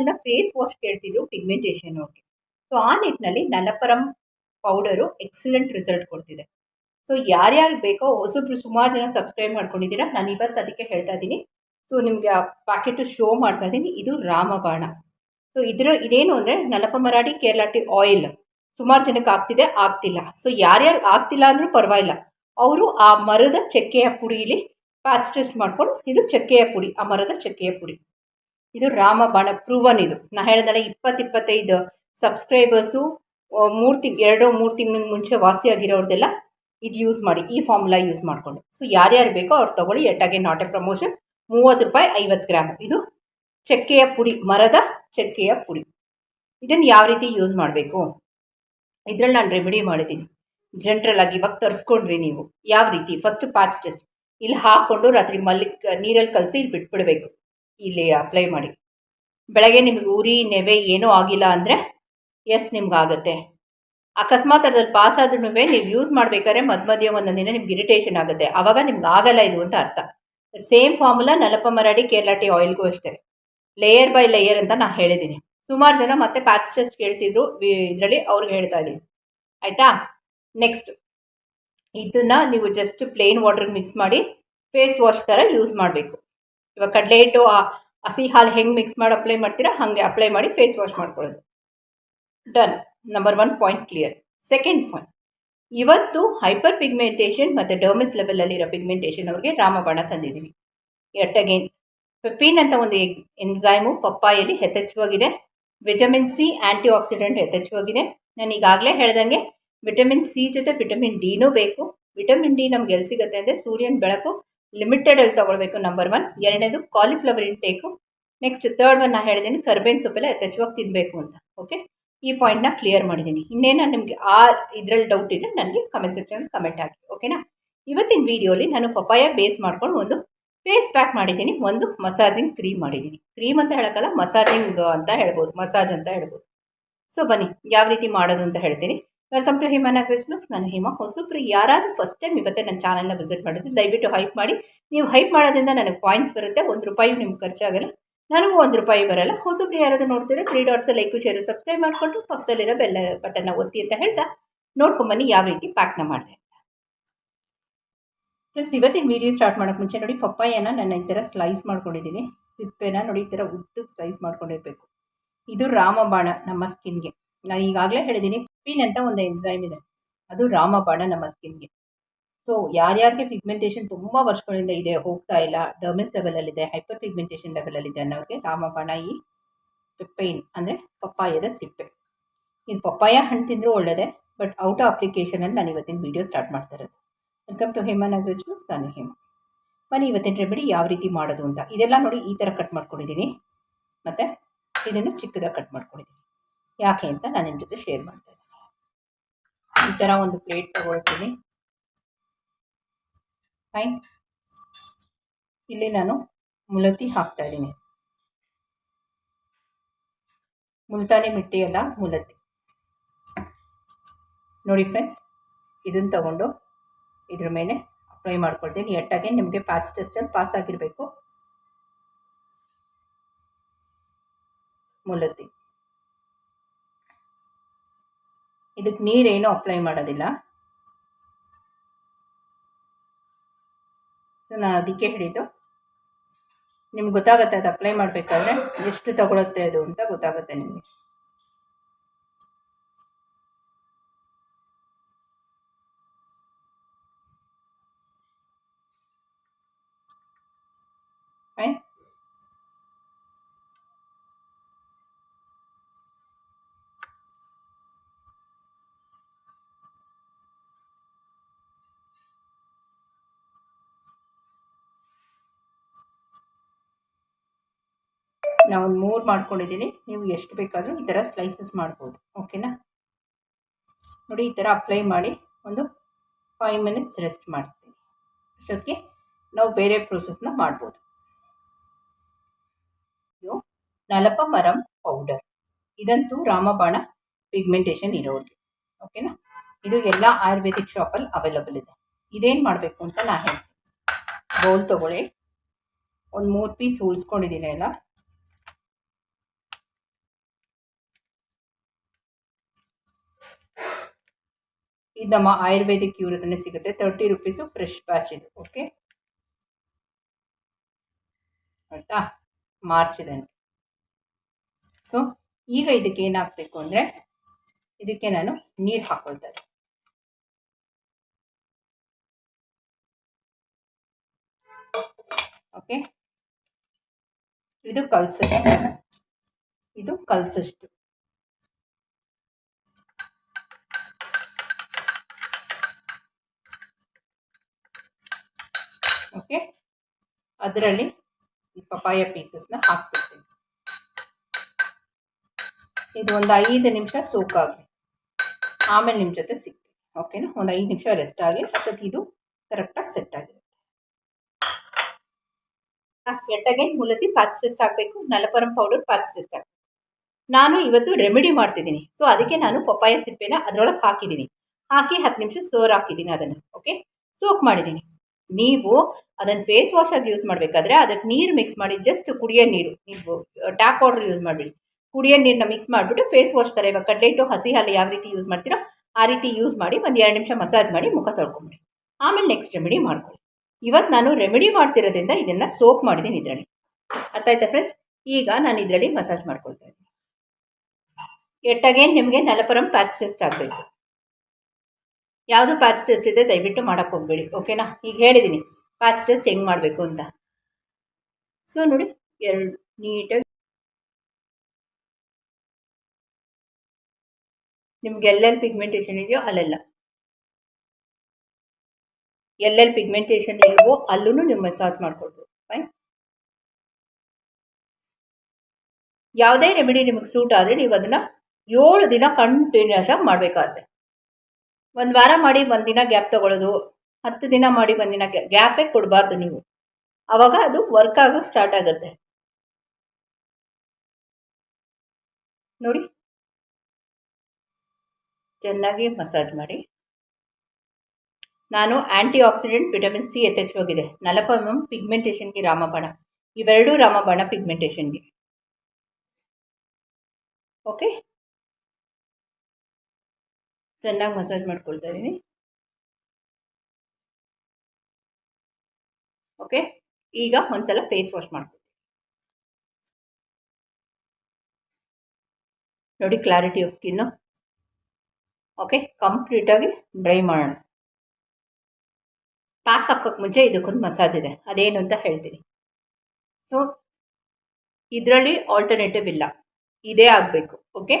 ಜನ face wash ಕೇಳ್ತಿದ್ರು pigmentation ಅವ್ರಿಗೆ. ಸೊ ಆ ನಿಟ್ಟಿನಲ್ಲಿ ನಲಪರಂ ಪೌಡರು ಎಕ್ಸಲೆಂಟ್ ರಿಸಲ್ಟ್ ಕೊಡ್ತಿದೆ. ಸೊ ಯಾರ್ಯಾರು ಬೇಕೋ ಹೊಸಬ್ರು ಸುಮಾರು ಜನ ಸಬ್ಸ್ಕ್ರೈಬ್ ಮಾಡ್ಕೊಂಡಿದ್ದೀರಾ, ನಾನು ಇವತ್ತು ಅದಕ್ಕೆ ಹೇಳ್ತಾ ಇದ್ದೀನಿ. ಸೊ ನಿಮಗೆ ಆ ಪ್ಯಾಕೆಟು ಶೋ ಮಾಡ್ತಾ ಇದ್ದೀನಿ. ಇದು ರಾಮಬಾಣ. ಸೊ ಇದರ ಇದೇನು ಅಂದರೆ ನಲಪ ಮರಾಠಿ ಕೇರಳ ಟಿ ಆಯಿಲ್ ಸುಮಾರು ಜನಕ್ಕೆ ಆಗ್ತಿದೆ, ಆಗ್ತಿಲ್ಲ. ಸೊ ಯಾರ್ಯಾರು ಆಗ್ತಿಲ್ಲ ಅಂದರೂ ಪರವಾಗಿಲ್ಲ. ಅವರು ಆ ಮರದ ಚಕ್ಕೆಯ ಪುಡಿಲಿ ಪ್ಯಾಚ್ ಟೆಸ್ಟ್ ಮಾಡ್ಕೊಂಡು ಇದು ಚಕ್ಕೆಯ ಪುಡಿ, ಆ ಮರದ ಚಕ್ಕೆಯ ಪುಡಿ. ಇದು ರಾಮಬಾಣ ಪ್ರೂವನ್ ಇದು. ನಾ ಹೇಳ್ದಲ್ಲ ಇಪ್ಪತ್ತು ಇಪ್ಪತ್ತೈದು ಸಬ್ಸ್ಕ್ರೈಬರ್ಸು ಮೂರು ತಿಂಗ್, ಎರಡು ಮೂರು ತಿಂಗಳ ಮುಂಚೆ ವಾಸಿಯಾಗಿರೋರ್ದೆಲ್ಲ ಇದು ಯೂಸ್ ಮಾಡಿ, ಈ ಫಾರ್ಮುಲಾ ಯೂಸ್ ಮಾಡಿಕೊಂಡು. ಸೊ ಯಾರ್ಯಾರು ಬೇಕೋ ಅವ್ರು ತೊಗೊಳ್ಳಿ, ಎಟ್ಟಾಗೆ ನಾಟ್ ಎ ಪ್ರಮೋಷನ್ ಮೂವತ್ತು ರೂಪಾಯಿ ಐವತ್ತು ಗ್ರಾಮ್. ಇದು ಚಕ್ಕೆಯ ಪುಡಿ, ಮರದ ಚಕ್ಕೆಯ ಪುಡಿ. ಇದನ್ನು ಯಾವ ರೀತಿ ಯೂಸ್ ಮಾಡಬೇಕು? ಇದರಲ್ಲಿ ನಾನು ರೆಮಿಡಿ ಮಾಡಿದ್ದೀನಿ ಜನ್ರಲ್ ಆಗಿ ಇವಾಗ ತರಿಸ್ಕೊಂಡ್ರಿ ನೀವು. ಯಾವ ರೀತಿ? ಫಸ್ಟ್ ಪ್ಯಾಚ್ ಟೆಸ್ಟ್ ಇಲ್ಲಿ ಹಾಕ್ಕೊಂಡು ರಾತ್ರಿ ಮಲ್ಲಿಗೆ ನೀರಲ್ಲಿ ಕಲಸಿ ಇಲ್ಲಿ ಬಿಟ್ಬಿಡಬೇಕು. ಇಲ್ಲಿ ಅಪ್ಲೈ ಮಾಡಿ. ಬೆಳಗ್ಗೆ ನಿಮಗೆ ಉರಿ ನೆವೆ ಏನೂ ಆಗಿಲ್ಲ ಅಂದರೆ ಎಸ್ ನಿಮ್ಗೆ ಆಗುತ್ತೆ. ಅಕಸ್ಮಾತ್ ಅದ್ರಲ್ಲಿ ಪಾಸ್ ಆದ್ರೂ ನೀವು ಯೂಸ್ ಮಾಡಬೇಕಾದ್ರೆ ಮಧ್ಯ ಮಧ್ಯ ಒಂದೊಂದು ದಿನ ನಿಮ್ಗೆ ಇರಿಟೇಷನ್ ಆಗುತ್ತೆ. ಆವಾಗ ನಿಮ್ಗೆ ಆಗಲ್ಲ ಇದು ಅಂತ ಅರ್ಥ. Same formula Nalpamaradi Kerala tea ಆಯಿಲ್ಗೂ ಅಷ್ಟೇ. ಲೇಯರ್ ಬೈ ಲೇಯರ್ ಅಂತ ನಾನು ಹೇಳಿದ್ದೀನಿ ಸುಮಾರು ಜನ ಮತ್ತೆ ಪ್ಯಾಚ್ ಟೆಸ್ಟ್ ಕೇಳ್ತಿದ್ರು. ಇದರಲ್ಲಿ ಅವ್ರಿಗೆ ಹೇಳ್ತಾ ಇದ್ದೀನಿ ಆಯಿತಾ? ನೆಕ್ಸ್ಟ್ ಇದನ್ನು ನೀವು ಜಸ್ಟ್ ಪ್ಲೇನ್ ವಾಟರ್ ಮಿಕ್ಸ್ ಮಾಡಿ ಫೇಸ್ ವಾಶ್ ಥರ ಯೂಸ್ ಮಾಡಬೇಕು. ಇವಾಗ ಕಡಲೆ ಹಿಟ್ಟು ಹಸಿ ಹಾಲು ಹೆಂಗೆ ಮಿಕ್ಸ್ ಮಾಡಿ ಅಪ್ಲೈ ಮಾಡ್ತೀರಾ ಹಾಗೆ ಅಪ್ಲೈ ಮಾಡಿ ಫೇಸ್ ವಾಶ್ ಮಾಡ್ಕೊಳ್ಳೋದು. Done number one point clear second point ಇವತ್ತು ಹೈಪರ್ ಪಿಗ್ಮೆಂಟೇಷನ್ ಮತ್ತು ಡರ್ಮಿಸ್ ಲೆವೆಲಲ್ಲಿರೋ ಪಿಗ್ಮೆಂಟೇಷನ್ ಅವ್ರಿಗೆ ರಾಮಬಾಣ ತಂದಿದ್ದೀವಿ ಎಟ್ ಅಗೇನ್ ಪೆಪೀನ್ ಅಂತ ಒಂದು ಎನ್ಸೈಮು ಪಪ್ಪಾಯಲ್ಲಿ ಯಥೇಚ್ಛವಾಗಿದೆ ವಿಟಮಿನ್ ಸಿ ಆ್ಯಂಟಿ ಆಕ್ಸಿಡೆಂಟ್ ಯಥೇಚ್ಛವಾಗಿದೆ ನಾನು ಈಗಾಗಲೇ ಹೇಳ್ದಂಗೆ ವಿಟಮಿನ್ ಸಿ ಜೊತೆ ವಿಟಮಿನ್ ಡಿನೂ ಬೇಕು. ವಿಟಮಿನ್ ಡಿ ನಮ್ಗೆ ಎಲ್ಲಿ ಸಿಗುತ್ತೆ ಅಂದರೆ ಸೂರ್ಯನ ಬೆಳಕು ಲಿಮಿಟೆಡಲ್ಲಿ ತೊಗೊಳ್ಬೇಕು ನಂಬರ್ ಒನ್ ಎರಡನೇದು cauliflower intake next third one ನಾನು ಹೇಳಿದ್ದೀನಿ ಕರ್ಬೇನ್ ಸೊಪ್ಪೆಲ್ಲ ಯಥೇಚ್ಛವಾಗಿ ತಿನ್ನಬೇಕು ಅಂತ. ಓಕೆ ಈ ಪಾಯಿಂಟ್ನ ಕ್ಲಿಯರ್ ಮಾಡಿದ್ದೀನಿ ಇನ್ನೇನು ನಿಮಗೆ ಆ ಇದರಲ್ಲಿ ಡೌಟ್ ಇದ್ದರೆ ನನಗೆ ಕಮೆಂಟ್ ಸೆಕ್ಷನ್ ಕಮೆಂಟ್ ಹಾಕಿ. ಓಕೆನಾ ಇವತ್ತಿನ ವೀಡಿಯೋಲಿ ನಾನು ಪಪಾಯ ಬೇಸ್ ಮಾಡ್ಕೊಂಡು ಒಂದು ಫೇಸ್ ಪ್ಯಾಕ್ ಮಾಡಿದ್ದೀನಿ. ಒಂದು ಮಸಾಜಿಂಗ್ ಕ್ರೀಮ್ ಮಾಡಿದ್ದೀನಿ. ಕ್ರೀಮ್ ಅಂತ ಹೇಳೋಕ್ಕಲ್ಲ ಮಸಾಜಿಂಗ್ ಅಂತ ಹೇಳ್ಬೋದು. ಮಸಾಜ್ ಅಂತ ಹೇಳ್ಬೋದು. ಸೊ ಬನ್ನಿ, ಯಾವ ರೀತಿ ಮಾಡೋದು ಅಂತ ಹೇಳ್ತೀನಿ. ವೆಲ್ಕಮ್ ಟು ಹಿಮಾ ನಾಗ್ರೇಸ್ ಬ್ಲಾಗ್ಸ್ ನಾನು ಹಿಮಾ ಹೊಸಬ್ರು. ಯಾರಾದರೂ ಫಸ್ಟ್ ಟೈಮ್ ಇವತ್ತೇ ನನ್ನ ಚಾನಲ್ನ ವಿಸಿಟ್ ಮಾಡಿದ್ರೆ ದಯವಿಟ್ಟು ಹೈಪ್ ಮಾಡಿ. ನೀವು ಹೈಪ್ ಮಾಡೋದ್ರಿಂದ ನನಗೆ ಪಾಯಿಂಟ್ಸ್ ಬರುತ್ತೆ. ಒಂದು ರೂಪಾಯಿ ನಿಮ್ಗೆ ಖರ್ಚಾಗಲ್ಲ. ನನಗೂ ಒಂದು ರೂಪಾಯಿ ಬರಲ್ಲ. ಹೊಸಬ್ರು ಯಾರಾದರೂ ನೋಡ್ತೀರಾ three dots like share subscribe ಮಾಡಿಕೊಂಡು ಪಕ್ಕದಲ್ಲಿರೋ ಬೆಲ್ಲ ಬಟನ್ನ ಒತ್ತಿ ಅಂತ ಹೇಳ್ತಾ ನೋಡ್ಕೊಂಬನ್ನಿ ಯಾವ ರೀತಿ ಪ್ಯಾಕ್ನ ಮಾಡಿದೆ ಫ್ರೆಂಡ್ಸ್ ಇವತ್ತಿನ ವೀಡಿಯೋ ಸ್ಟಾರ್ಟ್ ಮಾಡೋಕ್ಕೆ ಮುಂಚೆ ನೋಡಿ ಪಪ್ಪಾಯನ ನಾನು ಈ ಥರ ಸ್ಲೈಸ್ ಮಾಡ್ಕೊಂಡಿದ್ದೀನಿ. ಸಿಪ್ಪೆನ ನೋಡಿ ಈ ಥರ ಉದ್ದಕ್ಕೆ ಸ್ಲೈಸ್ ಮಾಡ್ಕೊಂಡಿರಬೇಕು. ಇದು ರಾಮಬಾಣ ನಮ್ಮ ಸ್ಕಿನ್ಗೆ ನಾನು ಈಗಾಗಲೇ ಹೇಳಿದ್ದೀನಿ ಪಿನ್ ಅಂತ ಒಂದು ಎನ್ಸೈಮ್ ಇದೆ. ಅದು ರಾಮಬಾಣ ನಮ್ಮ ಸ್ಕಿನ್ಗೆ ಸೊ ಯಾರ್ಯಾರಿಗೆ ಪಿಗ್ಮೆಂಟೇಷನ್ ತುಂಬ ವರ್ಷಗಳಿಂದ ಇದೆ, ಹೋಗ್ತಾ ಇಲ್ಲ ಡರ್ಮಿಸ್ ಲೆವೆಲಲ್ಲಿದೆ ಹೈಪರ್ ಪಿಗ್ಮೆಂಟೇಷನ್ ಲೆವೆಲಲ್ಲಿದೆ ಅನ್ನೋರಿಗೆ ರಾಮಬಾಣ ಈ ಪೆಪ್ಪೈನ್ ಅಂದರೆ ಪಪ್ಪಾಯದ ಸಿಪ್ಪೆ. ಇದು ಪಪ್ಪಾಯ ಹಣ್ಣು ತಿಂದರೂ ಒಳ್ಳೆಯದೇ ಬಟ್ ಔಟ್ ಅಪ್ಲಿಕೇಶನಲ್ಲಿ ನಾನು ಇವತ್ತಿನ ವೀಡಿಯೋ ಸ್ಟಾರ್ಟ್ ಮಾಡ್ತಾ ಇರೋದು. ವೆಲ್ಕಮ್ ಟು ಹೇಮಾ ನಾಗರಾಜ್ ನಾನು ಹೇಮ. ಬನ್ನಿ ಇವತ್ತಿನ ರೆಮಿಡಿ ಯಾವ ರೀತಿ ಮಾಡೋದು ಅಂತ. ಇದೆಲ್ಲ ನೋಡಿ ಈ ಥರ ಕಟ್ ಮಾಡ್ಕೊಂಡಿದ್ದೀನಿ ಮತ್ತು ಇದನ್ನು ಚಿಕ್ಕದಾಗಿ ಕಟ್ ಮಾಡ್ಕೊಂಡಿದ್ದೀನಿ ಯಾಕೆ ಅಂತ ನಾನು ನಿಮ್ಮ ಜೊತೆ ಶೇರ್ ಮಾಡ್ತಾ ಇದ್ದೀನಿ. ಈ ಥರ ಒಂದು ಪ್ಲೇಟ್ ತಗೊಳ್ತೀನಿ. ಫೈನ್ ಇಲ್ಲಿ ನಾನು ಮುಲತಿ ಹಾಕ್ತಾ ಇದ್ದೀನಿ. ಮುಲ್ತಾನಿ ಮಿಟ್ಟಿ ಅಲ್ಲ ಮುಲತಿ ನೋಡಿ ಫ್ರೆಂಡ್ಸ್ ಇದನ್ನು ತಗೊಂಡು ಇದ್ರ ಮೇಲೆ ಅಪ್ಲೈ ಮಾಡ್ಕೊಳ್ತೀನಿ. ಎಟ್ಟಾಗೆ ನಿಮಗೆ ಪ್ಯಾಚ್ ಟೆಸ್ಟಲ್ಲಿ ಪಾಸ್ ಆಗಿರಬೇಕು. ಮುಲತಿ ಇದಕ್ಕೆ ನೀರೇನು ಅಪ್ಲೈ ಮಾಡೋದಿಲ್ಲ. ಸೊ ನಾನು ಅದಕ್ಕೆ ಹಿಡಿದು ನಿಮ್ಗೆ ಗೊತ್ತಾಗುತ್ತೆ ಅದು ಅಪ್ಲೈ ಮಾಡಬೇಕಾದ್ರೆ ಎಷ್ಟು ತಗೊಳುತ್ತೆ ಅದು ಅಂತ ಗೊತ್ತಾಗುತ್ತೆ ನಿಮಗೆ. ಫೈನ್ ನಾವು ಮೂರು ಮಾಡ್ಕೊಂಡಿದ್ದೀನಿ ನೀವು ಎಷ್ಟು ಬೇಕಾದರೂ ಈ ಥರ ಸ್ಲೈಸಸ್ ಮಾಡ್ಬೋದು. ಓಕೆನಾ ನೋಡಿ, ಈ ಥರ ಅಪ್ಲೈ ಮಾಡಿ ಒಂದು ಫೈವ್ ಮಿನಿಟ್ಸ್ ರೆಸ್ಟ್ ಮಾಡ್ತೀನಿ. ಅಷ್ಟೊತ್ತಿಗೆ ನಾವು ಬೇರೆ ಪ್ರೋಸೆಸ್ನ ಮಾಡ್ಬೋದು. ಇದು ನಲಪ ಮರಂ ಪೌಡರ್ ಇದಂತೂ ರಾಮಬಾಣ ಪಿಗ್ಮೆಂಟೇಷನ್ ಇರೋರಿಗೆ ಓಕೆನಾ ಇದು ಎಲ್ಲ ಆಯುರ್ವೇದಿಕ್ ಶಾಪಲ್ಲಿ ಅವೈಲಬಲ್ ಇದೆ. ಇದೇನು ಮಾಡಬೇಕು ಅಂತ ನಾನು ಹೇಳ್ತೀನಿ. ಬೌಲ್ ತೊಗೊಳ್ಳಿ. ಒಂದು ಮೂರು ಪೀಸ್ ಉಳಿಸ್ಕೊಂಡಿದ್ದೀನಿ ಎಲ್ಲ ಇದು ನಮ್ಮ ಆಯುರ್ವೇದಿಕ್ ಇವ್ರ ಹತ್ರನೇ ಸಿಗುತ್ತೆ ತರ್ಟಿ ರುಪೀಸು ಫ್ರೆಶ್ ಬ್ಯಾಚ್ ಇದು ಓಕೆ ಆಯಿತಾ? ಮಾರ್ಚ್ ಇದೆ ಸೊ ಈಗ ಇದಕ್ಕೆ ಏನಾಗಬೇಕು ಅಂದರೆ, ಇದಕ್ಕೆ ನಾನು ನೀರು ಹಾಕ್ಕೊಳ್ತಾರೆ ಓಕೆ ಇದು ಕಲ್ಸಷ್ಟು ಇದು ಕಲ್ಸಷ್ಟು ಓಕೆ? ಅದರಲ್ಲಿ ಈ ಪಪಾಯ ಪೀಸಸ್ನ ಹಾಕ್ಬಿಡ್ತೀನಿ. ಇದು ಒಂದು ಐದು ನಿಮಿಷ ಸೋಕಾಗಲಿ ಆಮೇಲೆ ನಿಮ್ಮ ಜೊತೆ ಸಿಗ್ತೀನಿ ಓಕೆನಾ ಒಂದು ಐದು ನಿಮಿಷ ರೆಸ್ಟ್ ಆಗಲಿ, ಅಷ್ಟೊತ್ತಿಗೆ ಇದು ಕರೆಕ್ಟಾಗಿ ಸೆಟ್ ಆಗಿದೆ ಎಟ್ಟಗೆ ಮೂಲತಿ ಪ್ಯಾಚ್ ಟೆಸ್ಟ್ ಹಾಕಬೇಕು ನಲಪರಂ ಪೌಡರ್ ಪ್ಯಾಚ್ ಟೆಸ್ಟ್ ಹಾಕಬೇಕು ನಾನು ಇವತ್ತು ರೆಮಿಡಿ ಮಾಡ್ತಿದ್ದೀನಿ ಸೊ ಅದಕ್ಕೆ ನಾನು ಪಪ್ಪಾಯ ಸಿಪ್ಪೆನ ಅದರೊಳಗೆ ಹಾಕಿದ್ದೀನಿ. ಹಾಕಿ ಹತ್ತು ನಿಮಿಷ ಸೋರ್ ಹಾಕಿದ್ದೀನಿ ಅದನ್ನು ಓಕೆ ಸೋಕ್ ಮಾಡಿದ್ದೀನಿ. ನೀವು ಅದನ್ನು ಫೇಸ್ ವಾಶ್ ಆಗಿ ಯೂಸ್ ಮಾಡಬೇಕಾದ್ರೆ ಅದಕ್ಕೆ ನೀರು ಮಿಕ್ಸ್ ಮಾಡಿ ಜಸ್ಟ್ ಕುಡಿಯೋ ನೀರು. ನೀವು ಟ್ಯಾಪ್ ವಾಟರ್ ಯೂಸ್ ಮಾಡಬೇಡಿ. ಕುಡಿಯೋ ನೀರನ್ನ ಮಿಕ್ಸ್ ಮಾಡಿಬಿಟ್ಟು ಫೇಸ್ ವಾಶ್ ಥರ ಇವಾಗ ಕಡ್ಲೆ ಹಸಿ ಹಾಲು ಯಾವ ರೀತಿ ಯೂಸ್ ಮಾಡ್ತೀರೋ ಆ ರೀತಿ ಯೂಸ್ ಮಾಡಿ ಒಂದು ಎರಡು ನಿಮಿಷ ಮಸಾಜ್ ಮಾಡಿ ಮುಖ ತೊಳ್ಕೊಂಬಿಡಿ. ಆಮೇಲೆ ನೆಕ್ಸ್ಟ್ ರೆಮಿಡಿ ಮಾಡ್ಕೊಳ್ಳಿ. ಇವತ್ತು ನಾನು ರೆಮಿಡಿ ಮಾಡ್ತಿರೋದ್ರಿಂದ ಇದನ್ನು ಸೋಪ್ ಮಾಡಿದ್ದೀನಿ ಇದರಲ್ಲಿ. ಅರ್ಥ ಆಯ್ತಾ ಫ್ರೆಂಡ್ಸ್ ಈಗ ನಾನು ಇದರಲ್ಲಿ ಮಸಾಜ್ ಮಾಡ್ಕೊಳ್ತಾ ಇದ್ದೀನಿ. ಎಟ್ಟಾಗೆ ನಿಮಗೆ ನಲಪರಂ ಪ್ಯಾಚ್ ಆಗಬೇಕು. ಯಾವುದು ಪ್ಯಾಚ್ ಟೆಸ್ಟ್ ಇದೆ ದಯವಿಟ್ಟು ಮಾಡೋಕ್ಕೆ ಹೋಗಬೇಡಿ ಓಕೆನಾ ಈಗ ಹೇಳಿದ್ದೀನಿ ಪ್ಯಾಚ್ ಟೆಸ್ಟ್ ಹೆಂಗೆ ಮಾಡಬೇಕು ಅಂತ. ಸೊ ನೋಡಿ, ಎರಡು ನೀಟಾಗಿ ನಿಮ್ಗೆ ಎಲ್ಲೆಲ್ಲಿ ಪಿಗ್ಮೆಂಟೇಷನ್ ಇದೆಯೋ ಅಲ್ಲೆಲ್ಲ. ಎಲ್ಲೆಲ್ಲಿ ಪಿಗ್ಮೆಂಟೇಷನ್ ಇಲ್ವೋ ಅಲ್ಲೂ ನೀವು ಮಸಾಜ್ ಮಾಡಿಕೊಡ್ಬೋದು ಫೈನ್ ಯಾವುದೇ ರೆಮಿಡಿ ನಿಮಗೆ ಸೂಟ್ ಆದರೆ ನೀವು ಅದನ್ನು ಏಳು ದಿನ ಕಂಟಿನ್ಯೂಸ್ ಆಗಿ ಮಾಡಬೇಕಾದ್ರೆ ಒಂದು ವಾರ ಮಾಡಿ ಒಂದು ದಿನ ಗ್ಯಾಪ್ ತೊಗೊಳ್ಳೋದು ಹತ್ತು ದಿನ ಮಾಡಿ ಒಂದು ದಿನ ಗ್ಯಾಪೇ ಕೊಡಬಾರ್ದು ನೀವು. ಆವಾಗ ಅದು ವರ್ಕ್ ಆಗೋ ಸ್ಟಾರ್ಟ್ ಆಗುತ್ತೆ. ನೋಡಿ. ಚೆನ್ನಾಗಿ ಮಸಾಜ್ ಮಾಡಿ. ನಾನು ಆ್ಯಂಟಿ ಆಕ್ಸಿಡೆಂಟ್ ವಿಟಮಿನ್ ಸಿ ಯಥೇಚ್ಛವಾಗಿದೆ ನಲಪಮಂ ಪಿಗ್ಮೆಂಟೇಷನ್ಗೆ ರಾಮಬಾಣ. ಇವೆರಡೂ ರಾಮಬಾಣ ಪಿಗ್ಮೆಂಟೇಷನ್ಗೆ. ಓಕೆ? ಚೆನ್ನಾಗಿ ಮಸಾಜ್ ಮಾಡ್ಕೊಳ್ತಾ ಇದ್ದೀನಿ ಓಕೆ, ಈಗ ಒಂದ್ಸಲ ಫೇಸ್ ವಾಶ್ ಮಾಡ್ಕೊಳ್ತೀನಿ. ನೋಡಿ ಕ್ಲಾರಿಟಿ ಆಫ್ ಸ್ಕಿನ್ನು. ಓಕೆ ಕಂಪ್ಲೀಟಾಗಿ ಡ್ರೈ ಮಾಡೋಣ. ಪ್ಯಾಕ್ ಹಾಕೋಕ್ಕೆ ಮುಂಚೆ ಇದಕ್ಕೊಂದು ಮಸಾಜ್ ಇದೆ, ಅದೇನು ಅಂತ ಹೇಳ್ತೀನಿ. ಸೊ ಇದರಲ್ಲಿ ಆಲ್ಟರ್ನೇಟಿವ್ ಇಲ್ಲ. ಇದೇ ಆಗಬೇಕು, ಓಕೆ?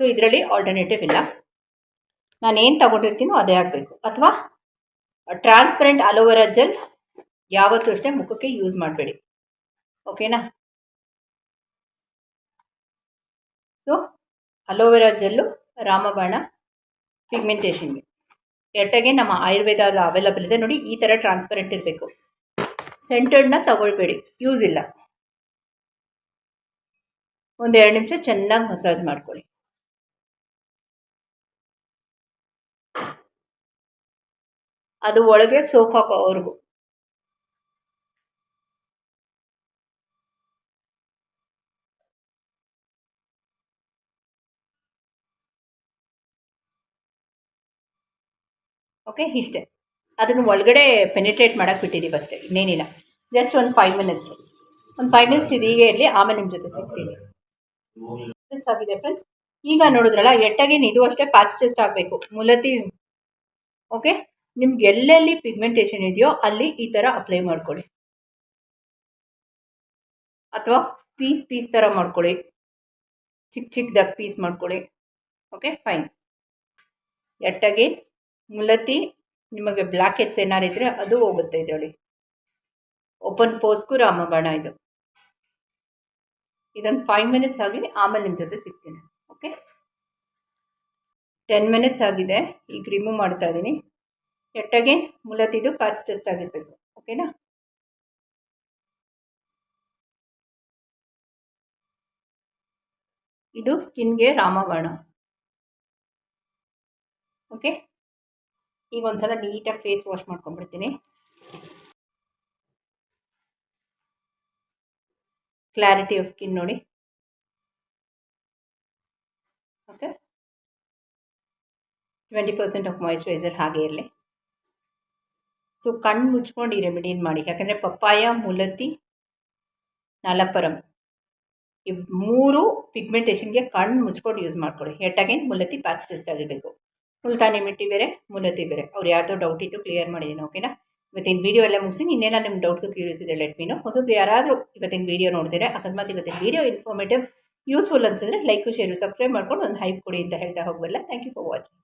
ಸೊ ಇದರಲ್ಲಿ ಆಲ್ಟರ್ನೇಟಿವ್ ಇಲ್ಲ. ನಾನು ಏನು ತಗೊಂಡಿರ್ತೀನೋ ಅದೇ ಆಗಬೇಕು. ಅಥವಾ ಟ್ರಾನ್ಸ್ಪರೆಂಟ್ ಅಲೋವೆರಾ ಜೆಲ್ ಯಾವತ್ತೂ ಅಷ್ಟೇ ಮುಖಕ್ಕೆ ಯೂಸ್ ಮಾಡಬೇಡಿ. ಓಕೆನಾ? ಸೊ ಅಲೋವೆರಾ ಜೆಲ್ಲು, ರಾಮಬಾಣ ಪಿಗ್ಮೆಂಟೇಷನ್ಗೆ ಎಟ್ಟಾಗೆ ನಮ್ಮ ಆಯುರ್ವೇದ ಅವೈಲಬಲ್ ಇದೆ. ನೋಡಿ, ಈ ಥರ ಟ್ರಾನ್ಸ್ಪರೆಂಟ್ ಇರಬೇಕು. ಸೆಂಟರ್ಡ್ನ ತಗೊಳ್ಬೇಡಿ. ಯೂಸ್ ಇಲ್ಲ. ಒಂದು ಎರಡು ನಿಮಿಷ ಚೆನ್ನಾಗಿ ಮಸಾಜ್ ಮಾಡ್ಕೊಳ್ಳಿ. ಅದು ಒಳಗೆ ಸೋಕ್ ಅವ್ರಿಗೂ. ಓಕೆ ಇಷ್ಟೇ. ಅದನ್ನು ಒಳಗಡೆ ಪೆನಿಟ್ರೇಟ್ ಮಾಡೋಕ್ಕೆ ಬಿಟ್ಟಿದ್ದೀವಿ ಅಷ್ಟೇ, ಇನ್ನೇನಿಲ್ಲ. ಜಸ್ಟ್ ಒಂದು ಫೈವ್ ಮಿನಿಟ್ಸ್ ಒಂದು ಫೈವ್ ಮಿನಿಟ್ಸ್ ಇದು ಹೀಗೆ ಇರಲಿ, ಆಮೇಲೆ ನಿಮ್ಮ ಜೊತೆ ಸಿಗ್ತೀನಿ. ಫ್ರೆಂಡ್ಸ್ ಆಗಿದೆ ಫ್ರೆಂಡ್ಸ್ ಈಗ ನೋಡಿದ್ರಲ್ಲ, ಎಟ್ಟಾಗಿ ಇದು ಅಷ್ಟೇ ಪ್ಯಾಚ್ ಟೆಸ್ಟ್ ಆಗಬೇಕು. ಮುಲತಿ ಓಕೆ ನಿಮ್ಗೆ ಎಲ್ಲೆಲ್ಲಿ ಪಿಗ್ಮೆಂಟೇಷನ್ ಇದೆಯೋ ಅಲ್ಲಿ ಈ ಥರ ಅಪ್ಲೈ ಮಾಡ್ಕೊಳ್ಳಿ. ಅಥವಾ ಪೀಸ್ ಪೀಸ್ ಥರ ಮಾಡ್ಕೊಳ್ಳಿ. ಚಿಕ್ಕ ಚಿಕ್ಕದಾಗಿ ಪೀಸ್ ಮಾಡ್ಕೊಳ್ಳಿ. ಓಕೆ ಫೈನ್ ಎಟ್ಟಾಗಿ ಮುಲತಿ ನಿಮಗೆ ಬ್ಲ್ಯಾಕ್ ಹೆಡ್ಸ್ ಏನಾರು ಇದ್ದರೆ ಅದು ಹೋಗುತ್ತೆ ಇದರಲ್ಲಿ. ಓಪನ್ ಪೋಸ್ಗೂ ರಾಮಬಾಣ ಇದು. ಇದೊಂದು ಫೈವ್ ಮಿನಿಟ್ಸ್ ಆಗಲಿ, ಆಮೇಲೆ ನಿಮ್ಮ ಜೊತೆ ಸಿಗ್ತೀನಿ. ಓಕೆ ಟೆನ್ ಮಿನಿಟ್ಸ್ ಆಗಿದೆ, ಈಗ ರಿಮೂವ್ ಮಾಡ್ತಾ ಇದ್ದೀನಿ ಎಟ್ಟಾಗೆ ಮುಲತಿದು ಪರ್ಸ್ಟ್ ಟೆಸ್ಟ್ ಆಗಿರಬೇಕು ಓಕೆನಾ ಇದು ಸ್ಕಿನ್ಗೆ ರಾಮಬಾಣ. ಓಕೆ ಈಗ ಒಂದ್ಸಲ ನೀಟಾಗಿ ಫೇಸ್ ವಾಶ್ ಮಾಡ್ಕೊಂಡ್ಬಿಡ್ತೀನಿ. ಕ್ಲಾರಿಟಿ ಆಫ್ ಸ್ಕಿನ್ ನೋಡಿ. Okay twenty percent of moisturiser ಹಾಗೆ ಇರಲಿ. ಸೊ ಕಣ್ಣು ಮುಚ್ಕೊಂಡು ಈ ರೆಮಿಡಿನ ಮಾಡಿ? ಯಾಕಂದರೆ ಪಪ್ಪಾಯ ಮುಲತಿ ನಲಪರಂ ಈ ಮೂರು ಪಿಗ್ಮೆಂಟೇಷನ್ಗೆ ಕಣ್ಣು ಮುಚ್ಕೊಂಡು ಯೂಸ್ ಮಾಡ್ಕೊಳ್ಳಿ. ಎಟ್ ಮುಲತಿ ಪ್ಯಾಚ್ ಟೆಸ್ಟ್ ಆಗಿರಬೇಕು. ಮುಲ್ತಾನಿ ಮಿಟ್ಟಿ ಬೇರೆ ಮುಲತಿ ಬೇರೆ. ಅವ್ರು ಯಾರ್ದೋ ಡೌಟ್ ಇತ್ತು ಕ್ಲಿಯರ್ ಮಾಡಿದ್ದೀನಿ ಓಕೆನಾ ಇವತ್ತಿನ ವೀಡಿಯೋ ಎಲ್ಲ ಮುಗಿಸಿ, ಇನ್ನೇನ ನಿಮ್ಮ ಡೌಟ್ಸು ಕ್ಯೂರಿಯಸ್ ಇದೆ ಲೆಟ್ ಮೀನು ಹೊಸಬ್ರು ಯಾರಾದರೂ ಇವತ್ತಿನ ವೀಡಿಯೋ ನೋಡಿದರೆ ಅಕಸ್ಮಾತ್ ಇವತ್ತಿನ ವೀಡಿಯೋ ಇನ್ಫಾರ್ಮೇಟಿವ್ ಯೂಸ್ಫುಲ್ ಅನಿಸಿದ್ರೆ ಲೈಕು ಶೇರು ಸಬ್ಸ್ಕ್ರೈಬ್ ಮಾಡ್ಕೊಂಡು ಒಂದು ಹೈಪ್ ಕೊಡಿ ಅಂತ ಹೇಳ್ತಾ ಹೋಗಬಲ್ಲ ಥ್ಯಾಂಕ್ ಯು ಫಾರ್ ವಾಚಿಂಗ್